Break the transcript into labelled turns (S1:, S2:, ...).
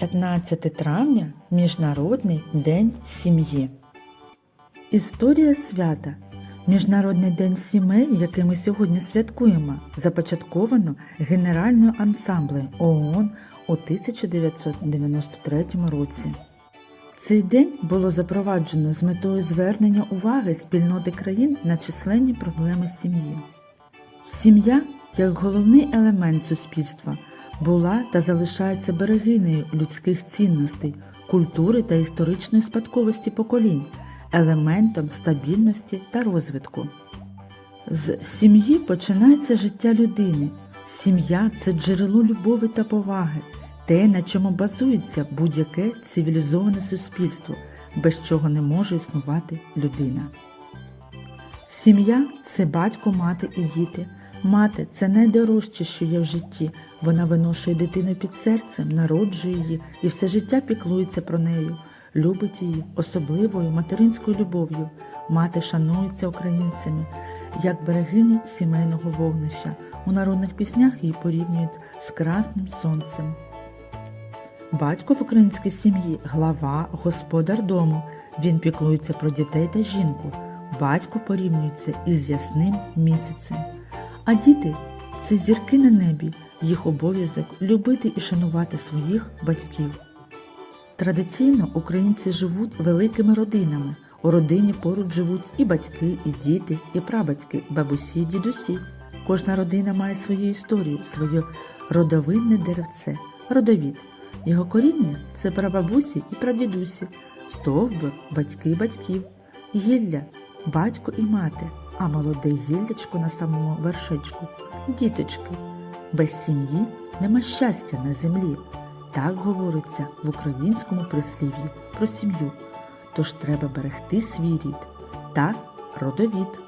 S1: 15 травня Міжнародний день сім'ї. Історія свята. Міжнародний день сімей, який ми сьогодні святкуємо, започатковано Генеральною ансамблею ООН у 1993 році. Цей день було запроваджено з метою звернення уваги спільноти країн на численні проблеми сім'ї. Сім'я, як головний елемент суспільства, була та залишається берегинею людських цінностей, культури та історичної спадковості поколінь, елементом стабільності та розвитку. З сім'ї починається життя людини. Сім'я це джерело любові та поваги, те, на чому базується будь-яке цивілізоване суспільство, без чого не може існувати людина. Сім'я це батько, мати і діти. Мати це найдорожче, що є в житті. Вона виношує дитину під серцем, народжує її і все життя піклується про нею, любить її особливою материнською любов'ю. Мати шанується українцями як берегиня сімейного вогнища. У народних піснях її порівнюють з красним сонцем. Батько в українській сім'ї глава, господар дому. Він піклується про дітей та жінку. Батько порівнюється із ясним місяцем. А діти це зірки на небі, їх обов'язок любити і шанувати своїх батьків. Традиційно українці живуть великими родинами. У родині поруч живуть і батьки, і діти, і прабатьки, бабусі, дідусі. Кожна родина має свою історію, своє родовинне деревце, родовід. Його коріння це прабабусі і прадідусі, стовбур, батьки батьків, гілля, батько і мати, а молодий гіллячко на самому вершечку діточки. Без сім'ї нема щастя на землі. Так говориться в українському прислів'ї про сім'ю. Тож треба берегти свій рід та родовід.